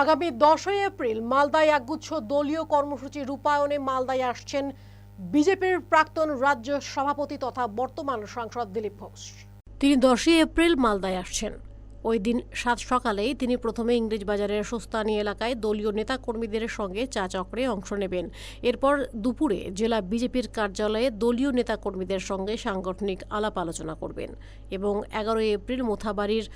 আগামী দশই এপ্রিল মালদায় একগুচ্ছ দলীয় কর্মসূচি রূপায়ণে মালদায় আসছেন বিজেপির প্রাক্তন রাজ্য সভাপতি তথা বর্তমান সাংসদ দিলীপ ঘোষ। তিনি দশই এপ্রিল মালদায় আসছেন। ওই দিন সাত সকালেই তিনি প্রথমে ইংরেজ বাজারের সুস্তানি এলাকায় দলীয় নেতাকর্মীদের সঙ্গে চা চক্রে অংশ নেবেন। এরপর দুপুরে জেলা বিজেপির কার্যালয়ে দলীয় নেতাকর্মীদের সঙ্গে সাংগঠনিক আলাপ আলোচনা করবেন এবং এগারোই এপ্রিল মোথাবাড়ির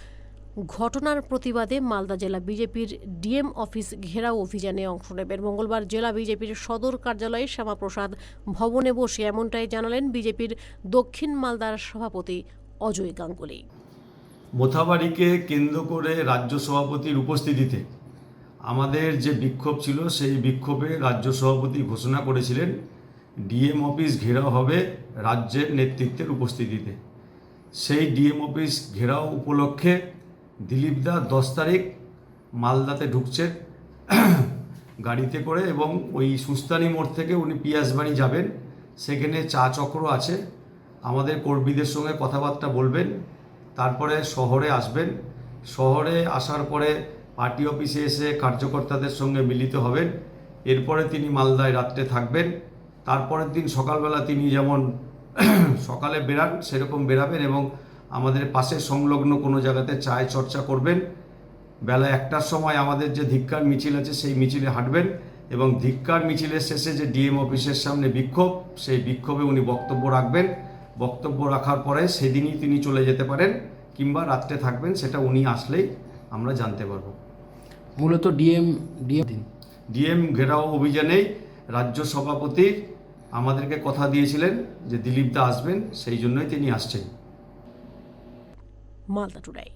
ঘটনার প্রতিবাদে মালদা জেলা বিজেপির ডিএম অফিস ঘেরাও অভিযানে অংশ নেবেন মঙ্গলবার জেলা বিজেপির সদর কার্যালয়ে শ্যামাপ্রসাদ ভবনে বসে এমনটাই জানালেন বিজেপির দক্ষিণ মালদার সভাপতি অজয় গাঙ্গুলি। মোথাবাড়িকে কেন্দ্র করে রাজ্য সভাপতির উপস্থিতিতে আমাদের যে বিক্ষোভ ছিল, সেই বিক্ষোভে রাজ্য সভাপতি ঘোষণা করেছিলেন, ডিএম অফিস ঘেরাও হবে রাজ্যের নেতৃত্বের উপস্থিতিতে। সেই ডিএম অফিস ঘেরাও উপলক্ষে দিলীপ দা দশ তারিখ মালদাতে ঢুকছেন গাড়িতে করে এবং ওই সুস্তানি মোড় থেকে উনি পিয়াসবাড়ি যাবেন। সেখানে চা চক্র আছে। আমাদের কর্মীদের সঙ্গে কথাবার্তা বলবেন। তারপরে শহরে আসবেন। শহরে আসার পরে পার্টি অফিসে এসে কার্যকর্তাদের সঙ্গে মিলিত হবেন। এরপরে তিনি মালদায় রাত্রে থাকবেন। তারপরের দিন সকালবেলা তিনি যেমন সকালে বেরান সেরকম বেরাবেন এবং আমাদের পাশে সংলগ্ন কোনো জায়গাতে চায় চর্চা করবেন। বেলা একটার সময় আমাদের যে ধিক্কার মিছিল আছে সেই মিছিলে হাঁটবেন এবং ধিক্কার মিছিলের শেষে যে ডিএম অফিসের সামনে বিক্ষোভ সেই বিক্ষোভে উনি বক্তব্য রাখবেন। বক্তব্য রাখার পরে সেদিনই তিনি চলে যেতে পারেন কিংবা রাত্রে থাকবেন সেটা উনি আসলেই আমরা জানতে পারব। মূলত ডিএম ডিএম ডিএম ঘেরাও অভিযানেই রাজ্য সভাপতি আমাদেরকে কথা দিয়েছিলেন যে দিলীপ দা আসবেন সেই জন্যই তিনি আসছেন। মালদা টুডাই